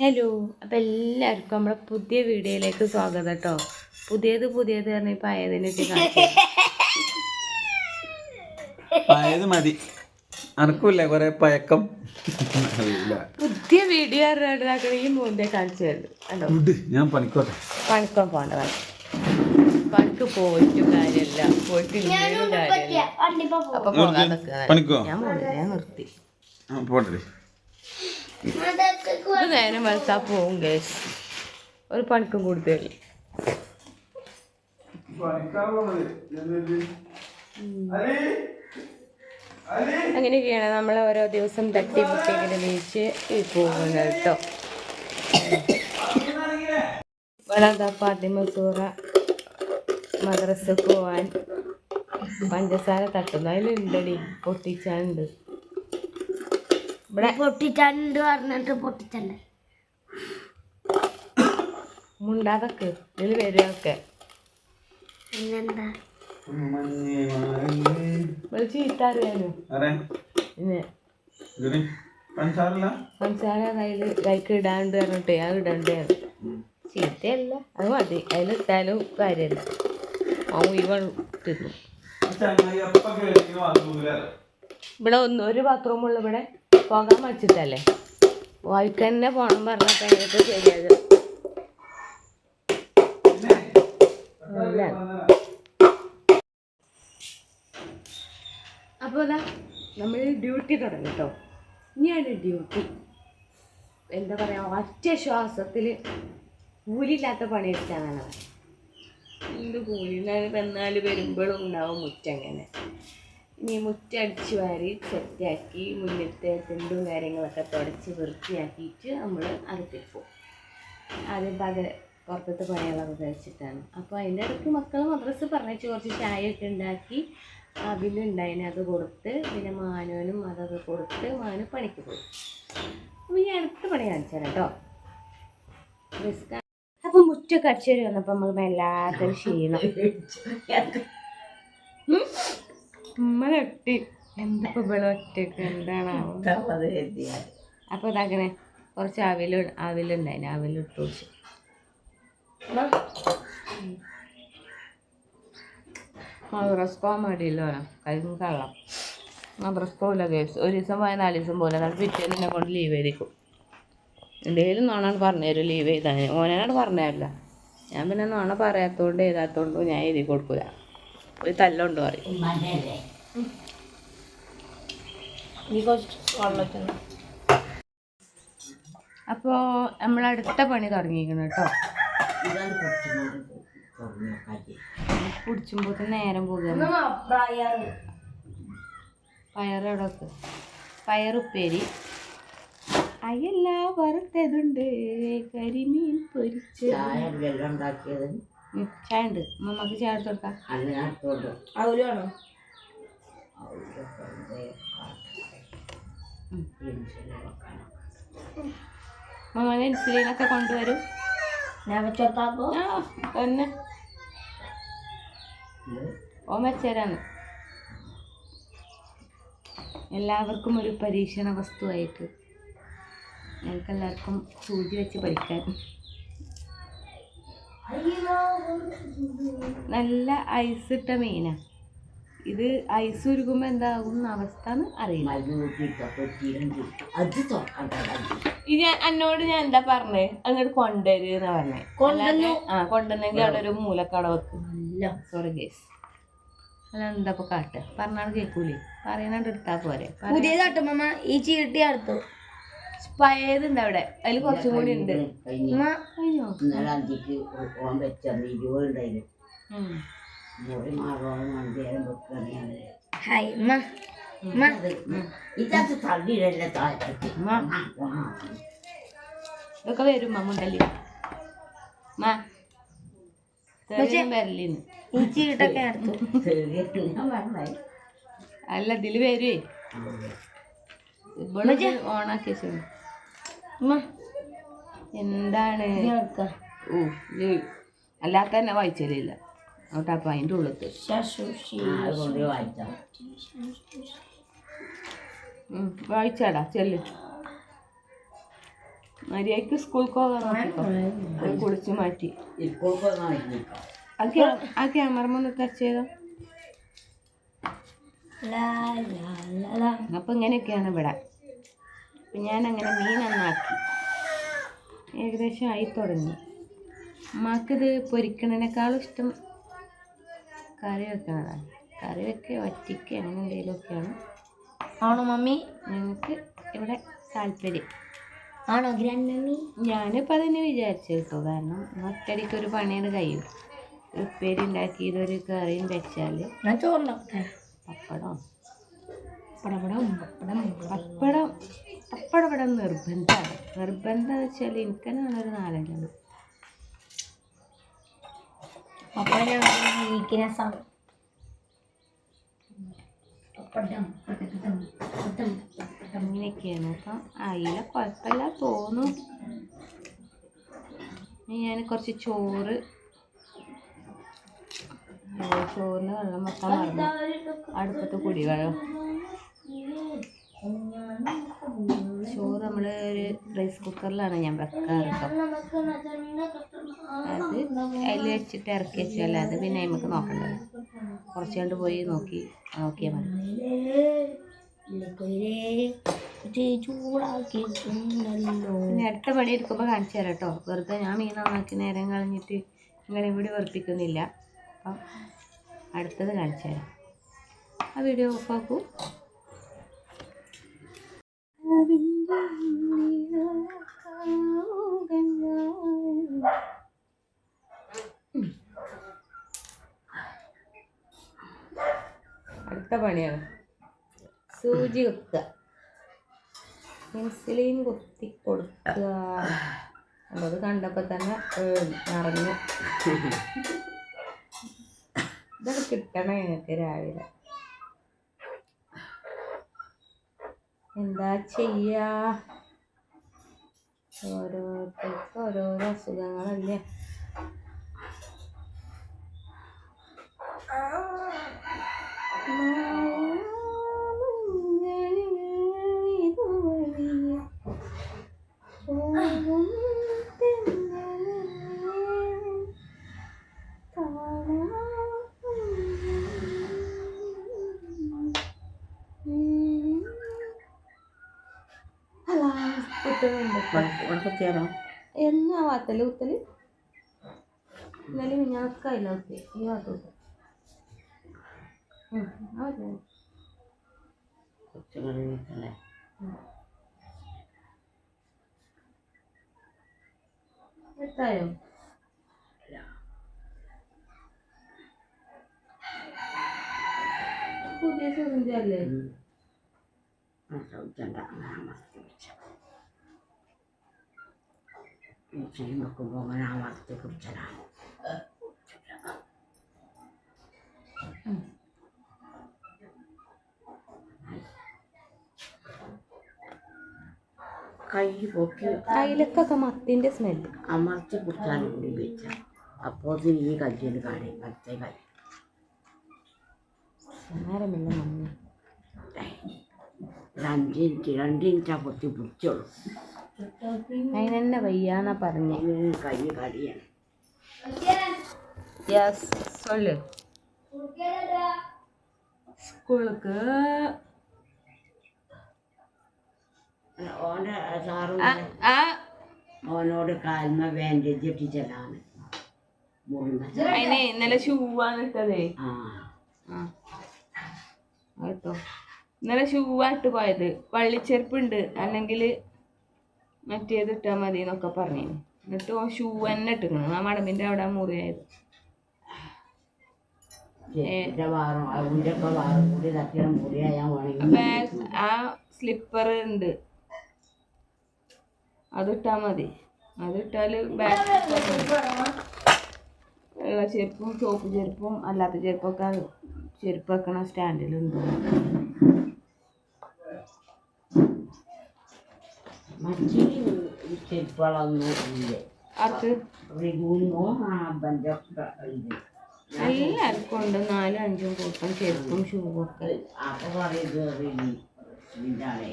Hello അപ്പോൾ എല്ലാവർക്കും നമ്മുടെ പുതിയ വീഡിയോയിലേക്ക് സ്വാഗതം കേട്ടോ. പുതിയത് പുതിയത് പറഞ്ഞ പഴയതിനെ പഴയത് മതി. അനക്കൂല കുറെ പയക്കം പുതിയ വീഡിയോ ഈ മൂന്നേ കാണിച്ചു തരുന്നു ഞാൻ പണിക്കോട്ടെ. പണിക്കാൻ പോണ്ട പണി. പണിക്ക് പോയിട്ട് കാര്യമില്ല. പോയിട്ട് കാര്യമില്ല. അപ്പൊ പോകാൻ നിൽക്കുക ഞാൻ നിർത്തി. ആ, പോട്ടെ ഇത് നേരം വെളുത്താ പോവും ഗേസ് ഒരു പണിക്കും കൂടുതൽ. അങ്ങനെയൊക്കെയാണ് നമ്മൾ ഓരോ ദിവസം തട്ടി മുട്ടി ഇങ്ങനെ പോകുന്നത് കേട്ടോ. ഇവിടെ ഫാത്തിമ സൂറ മദ്രസ പോവാൻ. പഞ്ചസാര തട്ടുന്നു. അതിലുണ്ടടി പൊട്ടിച്ചാണ്ട് ഇവിടെ പൊട്ടിച്ചണ്ട് പറഞ്ഞിട്ട് പൊട്ടിച്ചല്ലേ? മുണ്ടാതൊക്കെ ഇതിൽ പിന്നെന്താ? ചീത്ത പിന്നെ പഞ്ചസാര കയ്യിൽ കൈക്ക് ഇടാണ്ട് പറഞ്ഞിട്ട് അത് ഇടണ്ടേ? ചീത്തയല്ല. അത് മതി. അതിലിട്ടാലും കാര്യമല്ല അവൻ ഇവൻ തിന്നു. ഇവിടെ ഒന്ന് ഒരു ബാത്റൂമുള്ള ഇവിടെ. പോകാൻ വച്ചിട്ടല്ലേ വായിക്ക് തന്നെ പോകണം പറഞ്ഞപ്പോൾ കഴിഞ്ഞത് ശരിയത് അപ്പോൾ അതാ നമ്മൾ ഡ്യൂട്ടി തുടങ്ങി കേട്ടോ ഇനിയാണ് ഡ്യൂട്ടി. എന്താ പറയുക ഒറ്റ ശ്വാസത്തിൽ പണി എടുക്കാനാണ്. എന്ത് കൂലി വന്നാൽ വരുമ്പോഴും ഉണ്ടാവും മുറ്റങ്ങനെ ഇനി മുറ്റടിച്ച് വാരി സെറ്റാക്കി മുന്നിലത്തെ തിണ്ടും കാര്യങ്ങളൊക്കെ തുടച്ച് വൃത്തിയാക്കിയിട്ട് നമ്മൾ അകത്തേക്ക് പോകും. ആദ്യം പക പുറത്തത്തെ പണികളൊക്കെ കഴിച്ചിട്ടാണ്. അപ്പോൾ അതിന്റെ ഇടയ്ക്ക് മക്കൾ മദ്രസ് പറഞ്ഞിട്ട് കുറച്ച് ചായയൊക്കെ ഉണ്ടാക്കി അതിലുണ്ടായിന് അത് കൊടുത്ത് പിന്നെ മാനുവിനും അതൊക്കെ കൊടുത്ത് മാനു പണിക്ക് പോയി. അപ്പോൾ ഈ അടുത്ത പണി കാണിച്ചാൽ കേട്ടോ. റിസ്ക് അപ്പോൾ മുറ്റൊക്കെ അടിച്ചു വന്നപ്പോൾ നമുക്ക് വല്ലാത്തൊരു ക്ഷീണം. ഉമ്മ എന്താ ഇവിടെ ഒറ്റയ്ക്ക്? എന്താണാവോ? അപ്പൊ ഇതാക്കണേ കുറച്ച് അവിൽ അവിലുണ്ടായിന്. അവിലിട്ട് വെച്ചു. മദ്രസ് പോകാൻ മടിയില്ലോ കഴിഞ്ഞ കള്ളം. മദ്രസ് ഇല്ല കേസ് ഒരു ദിവസം പോയാൽ നാല് ദിവസം പോലെ എന്നിട്ട് പിറ്റേന്ന് എന്നെ കൊണ്ട് ലീവ് ചെയ്തിരിക്കും എന്തെങ്കിലും നോണാണ് പറഞ്ഞുതരും ലീവ് ചെയ്താൽ ഓനാണ് പറഞ്ഞതല്ല ഞാൻ പിന്നെ നോണ പറയാത്തോണ്ട് എഴുതാത്തോണ്ടും ഞാൻ എഴുതി കൊടുക്കൂല. ഒരു തല്ലുണ്ട് പറയും. അപ്പോ വെള്ളം നമ്മൾ അടുത്ത പണി തുടങ്ങിയിരിക്കണം കേട്ടോ. കുടിച്ചുമ്പോൾ നേരം പോകുന്നു. പയറവിടെ പയറുപ്പേരി അയ്യല്ല വറുത്തതുണ്ട്. കരിമീൻ പൊരിച്ച് ഉം, ചായ ഉണ്ട് മമ്മക്ക് ചായ എടുത്ത് കൊടുക്കാം. അവലാണോ മമ്മനെ ഇൻസുലിനൊക്കെ കൊണ്ടുവരും. ഓ തന്നെ ഓൻ വെച്ചേരാന്ന് എല്ലാവർക്കും ഒരു പരീക്ഷണ വസ്തുവായിട്ട്. ഞങ്ങൾക്ക് എല്ലാവർക്കും സൂചി വെച്ച് പഠിക്കാൻ. നല്ല ഐസ് ഇട്ട മീനാ. ഇത് ഐസ് ഉരുകുമ്പോൾ എന്താകും അവസ്ഥ അറിയില്ല. ഇത് ഞാൻ എന്നോട് ഞാൻ എന്താ പറഞ്ഞേ? അങ്ങോട്ട് കൊണ്ടുവരുന്ന പറഞ്ഞേ. കൊണ്ടുവന്നു. ആ കൊണ്ടുവന്നെങ്കിൽ അവിടെ ഒരു മൂലക്കട വെക്കും. സോറി അല്ല എന്താ ഇപ്പൊ കാട്ടുക പറഞ്ഞാൽ കേൾക്കൂലേ പറയുന്നുണ്ട് എടുത്താ പോരെ. പുതിയതാട്ടോ മമ്മ ഈ ചീട്ടി അടുത്തു. പഴയതുണ്ട് അവിടെ. അതിൽ കുറച്ചും കൂടി ഉണ്ട്. ഉമ്മ കഴിഞ്ഞോ ഇന്നലെ അന്തിക്ക് ഓൻ വെച്ച ഇരുപതുണ്ടായിരുന്നു ഉം. മുറി മാറോളം വണ്ടിയേരം വെക്കുകയാണ് ഹായ് ഉമ്മ ഉമ്മ. ഇതത് തള്ളിയിടല്ല താഴത്തേക്ക്? ഉമ്മ. ഇതൊക്കെ വരും മമ്മുണ്ടല്ലേ മാ വരലിന്ന് ഈ ചീട്ടൊക്കെ അടുത്തു ചെറിയ ഞാൻ പറഞ്ഞേ. അല്ല ഇതിൽ വരുവേ ഇവിടെ ഓണാക്കി എന്താണ്? ഓ അല്ലാത്ത തന്നെ വായിച്ചലില്ല. അവിടെ അപ്പം അതിന്റെ ഉള്ളത്ത് വായിച്ചാടാ ചെല്ല്. മര്യാദയ്ക്ക് സ്കൂൾക്ക് പോകാൻ കുളിച്ച് മാറ്റി. ആ ക്യാ ആ ക്യാമറ ഒന്ന് ടച്ച് ചെയ്തോ. അപ്പം ഇങ്ങനെയൊക്കെയാണ് ഇവിടെ. അപ്പം ഞാനങ്ങനെ അങ്ങനെ മീൻ നന്നാക്കി. ഏകദേശം ആയി തുടങ്ങി. അമ്മക്കിത് പൊരിക്കണതിനേക്കാളും ഇഷ്ടം കറി വെക്കണതാണ് കറി വെക്കുക ഒറ്റയ്ക്ക് അങ്ങനെ എന്തെങ്കിലുമൊക്കെയാണ്. ആണോ മമ്മി? ഞങ്ങൾക്ക് ഇവിടെ താല്പര്യം. ആണോ ഗ്രാൻഡ് മമ്മി ഞാനിപ്പോൾ അതന്നെ വിചാരിച്ചു കേട്ടോ. കാരണം ഒറ്റടിക്ക് ഒരു പണിയാണ് കഴിയും. ഉപ്പേരി ഉണ്ടാക്കി ഇതൊരു കറിയും വെച്ചാൽ ഞാൻ ചോറുണ്ടാക്കട്ടെ പപ്പടം പപ്പടം പപ്പടം. പപ്പടം. പപ്പടം ഇവിടെ നിർബന്ധമാണ്. നിർബന്ധം എന്ന് വെച്ചാൽ എനിക്ക് തന്നെ ഒരു നാലഞ്ചുണ്ട് പപ്പടം വീക്ക്നെസ് ആണ് പപ്പടം പടപടം പപ്പടം അങ്ങനെയൊക്കെയാണ്. അപ്പം അയില കുഴപ്പമില്ല തോന്നും. ഞാൻ കുറച്ച് ചോറ് ചോറിന് വെള്ളം മറന്നു. അടുപ്പത്ത് കുടിവെള്ളം. ചോറ് നമ്മൾ ഒരു റൈസ് കുക്കറിലാണ് ഞാൻ വെക്കാറ് അത് അതിൽ വെച്ചിട്ട് ഇറക്കി വെച്ചാൽ അത് പിന്നെ നമുക്ക് നോക്കണ്ടത് കുറച്ച് കണ്ട് പോയി നോക്കി നോക്കിയാൽ മതി. പിന്നെ അടുത്ത പണി എടുക്കുമ്പോൾ കാണിച്ചു തരാം കേട്ടോ വെറുതെ ഞാൻ മീൻ നന്നാക്കി നേരം കളഞ്ഞിട്ട് നിങ്ങളെയും ഇവിടെ വെറുപ്പിക്കുന്നില്ല. അപ്പം അടുത്തത് കാണിച്ചു തരാം. ആ വീഡിയോ ഓഫാക്കൂ അടുത്ത പണിയാണ്. സൂചി കുത്തുക. ഇൻസുലിൻ കുത്തി കൊടുക്കുക. അത് കണ്ടപ്പോൾ തന്നെ നിറഞ്ഞു. ഇതൊക്കെ കിട്ടണം ഞങ്ങൾക്ക് രാവിലെ. എന്താ ചെയ്യാ? ഓരോരുത്തർക്ക് ഓരോരോ അസുഖങ്ങളല്ലേ? എന്നാ വാത്തൽ കുത്തൽ? എന്നാലും ഞാക്കായില്ല കുത്തി ഈ വാത്ത കുത്ത കുറച്ച് കറി വെക്കല്ലേ എത്തായോ? പുതിയ അല്ലേ വെക്കുമ്പോൾ അങ്ങനെ അമർത്തി കുടിച്ചതാണ് കൈ പൊക്കി കയ്യിലൊക്കെ മത്തിന്റെ സ്മെല്ല് അമർത്തി കുടിച്ചാണ് കൂടി വെച്ച. അപ്പോൾ ഈ കല്ലിന് കാണി മറ്റേ കൈ സാരമില്ല മമ്മി. അഞ്ച് മിനിറ്റ് രണ്ട് മിനിറ്റാ പൊത്തി പിടിച്ചോളൂ. അതിനെന്നെ വയ്യാന്നാ പറഞ്ഞു. കൈ കളിയാണ് യെസ് സൊല്ലു സ്കൂൾക്ക് ഓന്റെ സാറും ഓനോട് കാൽമ ബാൻഡേജ് ഇട്ടിച്ചതാണ് അതിനെ ഇന്നലെ ഷൂവാണ് ഇട്ടതേ. കേട്ടോ ഇന്നലെ ഷൂവായിട്ട് പോയത്. വള്ളിച്ചെരുപ്പുണ്ട്. അല്ലെങ്കിൽ മറ്റേത് ഇട്ടാൽ മതി എന്നൊക്കെ പറഞ്ഞു എന്നിട്ട് ഓ ഷൂ തന്നെ ഇട്ടിക്കണം. ആ മടമ്പിന്റെ അവിടെ മുറിയായത് ആ സ്ലിപ്പർ ഉണ്ട്. അതിട്ടാ മതി. അതിട്ടാൽ ബാഗ് വെള്ള ചെരുപ്പും ചോപ്പ് ചെരുപ്പും അല്ലാത്ത ചെരുപ്പൊക്കെ ചെരുപ്പ് വെക്കണ സ്റ്റാൻഡിലുണ്ട്. മറ്റേ ചെരുപ്പുകളൊന്നും ഇല്ല അത് റിഗൂനോ അപ്പന്റെ ഒക്കെ ഇത് എല്ലാവർക്കും ഉണ്ട് നാലും അഞ്ചും കൂട്ടം ചെരുപ്പും ഷൂവും ഒക്കെ അപ്പോൾ പറയുന്നത് റിലി ഇതാണ്.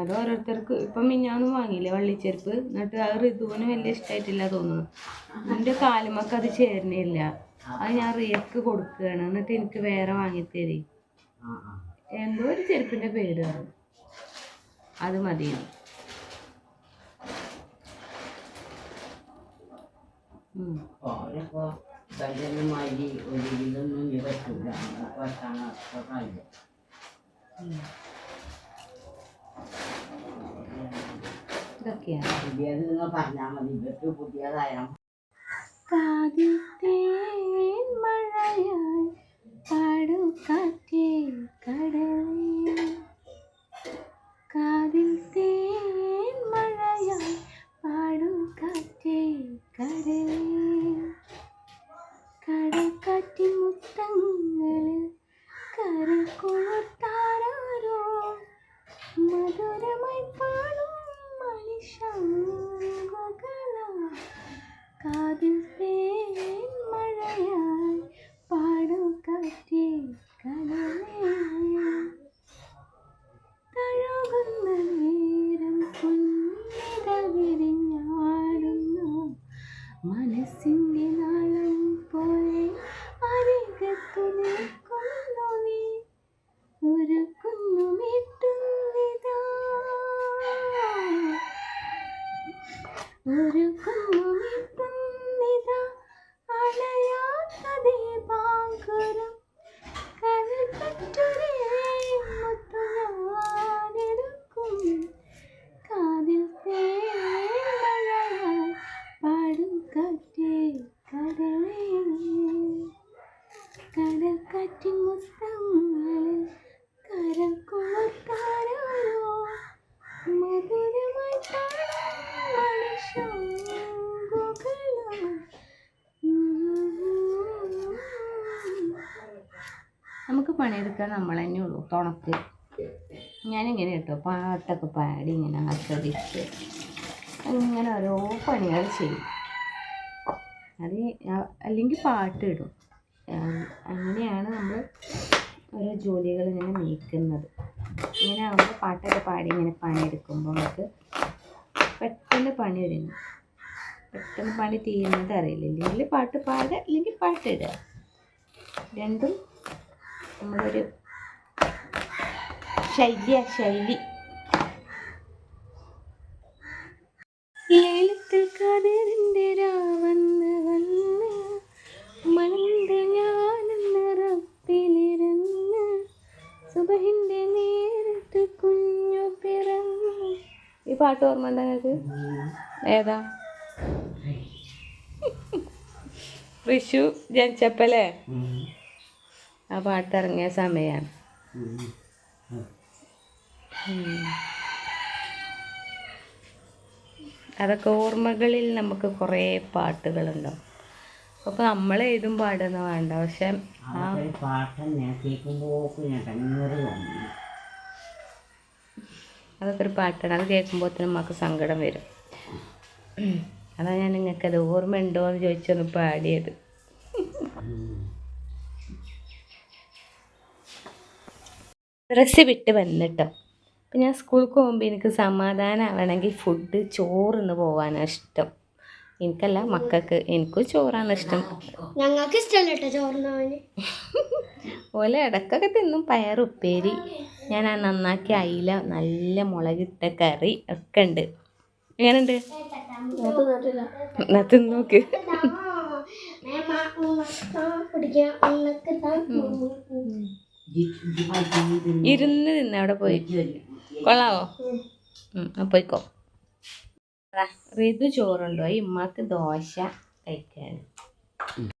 അത് ഓരോരുത്തർക്ക് ഇപ്പം മിഞ്ഞാന്നും വാങ്ങിയില്ലേ വള്ളിച്ചെരുപ്പ്? എന്നിട്ട് ആ ഋതുവിന് വലിയ ഇഷ്ടമായിട്ടില്ല തോന്നുന്നു. എന്റെ കാലുമൊക്കെ അത് ചേരുന്നില്ല. അത് ഞാൻ റിയക്ക് കൊടുക്കുകയാണ്. എന്നിട്ട് എനിക്ക് വേറെ വാങ്ങിത്തരി. എന്തോ ഒരു ചെരുപ്പിന്റെ പേര് അത് മതി ഓരോ ബന്ധന്മാരി ഒരു ഇതൊന്നും പറ്റില്ല പത്താണ് കാര്യം. ഇതൊക്കെയാണ് പുതിയത് നിങ്ങൾ പറഞ്ഞാൽ മതി. ഇവർക്ക് പുതിയതായാലും കാതിൽ തേൻ മഴയായി പാടു കാറ്റേ കടലേ. കാതിൽ തേൻ മഴയായി നമുക്ക് പണിയെടുക്കാൻ നമ്മൾ തന്നെ ഉള്ളൂ. തുണക്ക്. ഞാനിങ്ങനെ കേട്ടോ പാട്ടൊക്കെ പാടി ഇങ്ങനെ ആസ്വദിച്ച് അങ്ങനെ ഓരോ പണികൾ ചെയ്യും. അത് അല്ലെങ്കിൽ പാട്ട് ഇടും അങ്ങനെയാണ് നമ്മൾ ഓരോ ജോലികൾ ഇങ്ങനെ നീക്കുന്നത്. ഇങ്ങനെ ആകുമ്പോൾ പാട്ടൊക്കെ പാടി ഇങ്ങനെ പണിയെടുക്കുമ്പോൾ നമുക്ക് പെട്ടെന്ന് പണി ഒരുങ്ങും. പെട്ടെന്ന് പണി തീരുന്നത് അറിയില്ല. ഇല്ലെങ്കിൽ പാട്ട് പാടുക അല്ലെങ്കിൽ പാട്ടിടുക. രണ്ടും നമ്മളൊരു ശൈലിയ ശൈലി. ലേലത്തിൽ കതിരിന്റെ രാവന്ന് വന്ന് മലർந்த ഞാനെന്ന് റപ്പിലിരുന്ന് സുബഹിന്റെ നേരത്ത് കുഞ്ഞു പിറന്നു. ഈ പാട്ട് ഓർമ്മ ഉണ്ടോ നിങ്ങൾക്ക്? ഏതാ? വിഷു ജനിച്ചപ്പല്ലേ? ആ പാട്ടിറങ്ങിയ സമയമാണ് അതൊക്കെ ഓർമ്മകളിൽ നമുക്ക് കുറേ പാട്ടുകളുണ്ടാവും. അപ്പോൾ നമ്മൾ ഏതും പാടുന്ന വേണ്ട. പക്ഷെ അതൊക്കെ ഒരു പാട്ടാണ്. അത് കേൾക്കുമ്പോൾ നമുക്ക് സങ്കടം വരും. അതാ ഞാൻ നിങ്ങൾക്ക് നിങ്ങൾക്കത് ഓർമ്മയുണ്ടോ എന്ന് ചോദിച്ചൊന്ന് പാടിയത്. ഡ്രസ്സ് വിട്ട് വന്നിട്ട് അപ്പം ഞാൻ സ്കൂളിൽ പോകുമ്പോൾ എനിക്ക് സമാധാനമാവണമെങ്കിൽ ഫുഡ് ചോറിന്ന് പോകാനാണ് ഇഷ്ടം എനിക്കല്ല മക്കൾക്ക് എനിക്കും ചോറാണ് ഇഷ്ടം ഞങ്ങൾക്ക് ഇഷ്ടമല്ല കേട്ടോ ചോറിനവന് ഓല ഇടക്കൊക്കെ തിന്നും പയറുപ്പേരി ഞാൻ ആ നന്നാക്കി അയില നല്ല മുളകിട്ട കറി ഒക്കെ ഉണ്ട് എങ്ങനെയുണ്ട് എന്നാ തിന്നോക്ക് ഇരുന്ന് തിന്ന അവിടെ പോയി. കൊള്ളാവോ? പോയിക്കോ. ഋതു ചോറുണ്ടോ? ഉമ്മാക്ക് ദോശ കഴിക്കാൻ.